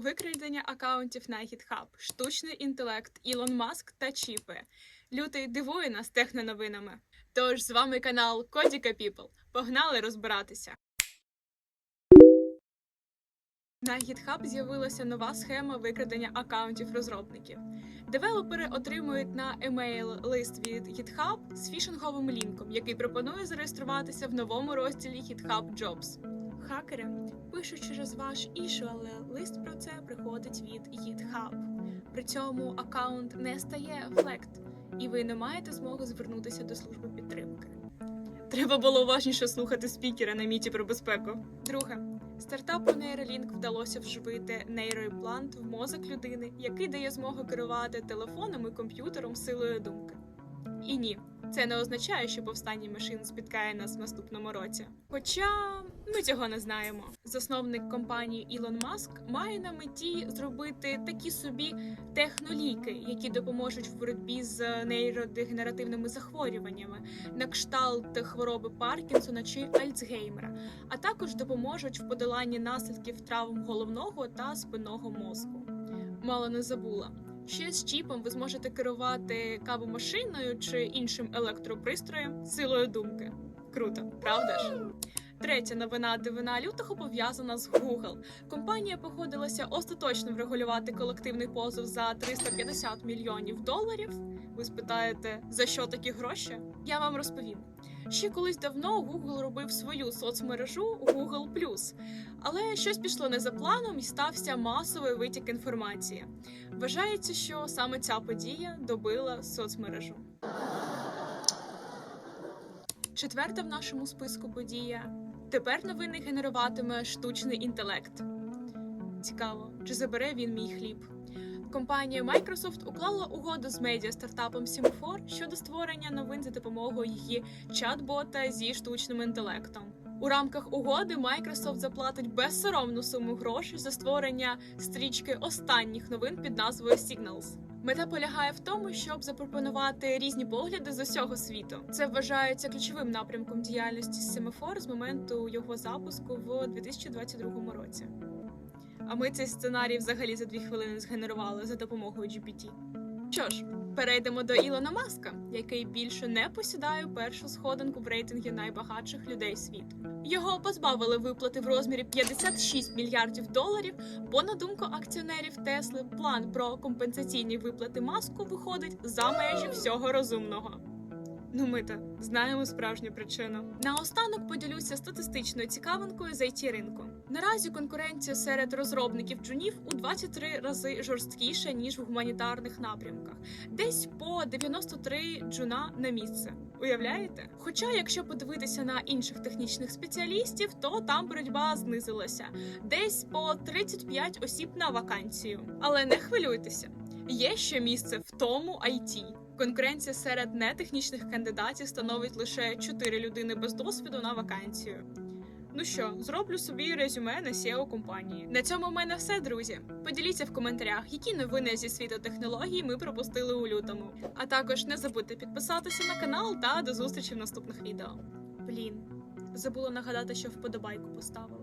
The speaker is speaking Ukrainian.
викрадення акаунтів на GitHub, штучний інтелект, Ілон Маск та чіпи. Лютий дивує нас техноновинами. Тож з вами канал Кодіка People. Погнали розбиратися. На GitHub з'явилася нова схема викрадення акаунтів розробників. Девелопери отримують на емейл лист від GitHub з фішинговим лінком, який пропонує зареєструватися в новому розділі GitHub Jobs. Хакери пишуть через ваш ішу, але лист про це приходить від GitHub. При цьому аккаунт не стає флект, і ви не маєте змоги звернутися до служби підтримки. Треба було уважніше слухати спікера на міті про безпеку. Друге, стартапу Neuralink вдалося вживити нейроімплант в мозок людини, який дає змогу керувати телефоном і комп'ютером силою думки. І ні, це не означає, що повстання машин спіткає нас в наступному році. Хоча ми цього не знаємо. Засновник компанії Ілон Маск має на меті зробити такі собі техноліки, які допоможуть в боротьбі з нейродегенеративними захворюваннями, на кшталт хвороби Паркінсона чи Альцгеймера, а також допоможуть в подоланні наслідків травм головного та спинного мозку. Мало не забула. Ще з чіпом ви зможете керувати кавомашиною чи іншим електропристроєм силою думки. Круто, правда ж? Третя новина дивина лютого пов'язана з Google. Компанія погодилася остаточно врегулювати колективний позов за 350 мільйонів доларів. Ви спитаєте, за що такі гроші? Я вам розповім. Ще колись давно Google робив свою соцмережу Google+, але щось пішло не за планом і стався масовий витік інформації. Вважається, що саме ця подія добила соцмережу. Четверта в нашому списку подія. Тепер новини генеруватиме штучний інтелект. Цікаво, чи забере він мій хліб. Компанія Microsoft уклала угоду з медіа стартапом Semaphore щодо створення новин за допомогою її чат-бота зі штучним інтелектом. У рамках угоди Microsoft заплатить безсоромну суму грошей за створення стрічки останніх новин під назвою Signals. Мета полягає в тому, щоб запропонувати різні погляди з усього світу. Це вважається ключовим напрямком діяльності Semaphore з моменту його запуску в 2022 році. А ми цей сценарій взагалі за дві хвилини згенерували за допомогою GPT. Що ж, перейдемо до Ілона Маска, який більше не посідає першу сходинку в рейтингі найбагатших людей світу. Його позбавили виплати в розмірі 56 мільярдів доларів, бо на думку акціонерів Тесли, план про компенсаційні виплати маску виходить за межі всього розумного. Ну, ми то знаємо справжню причину. Наостанок поділюся статистичною цікавинкою з it ринку. Наразі конкуренція серед розробників джунів у 23 рази жорсткіша ніж в гуманітарних напрямках, десь по 93 джуна на місце. Уявляєте? Хоча, якщо подивитися на інших технічних спеціалістів, то там боротьба знизилася десь по 35 осіб на вакансію. Але не хвилюйтеся, є ще місце в тому IT. Конкуренція серед нетехнічних кандидатів становить лише 4 людини без досвіду на вакансію. Ну що, зроблю собі резюме на SEO компанії. На цьому в мене все, друзі. Поділіться в коментарях, які новини зі світу технологій ми пропустили у лютому. А також не забудьте підписатися на канал та до зустрічі в наступних відео. Блін, забула нагадати, що вподобайку поставила.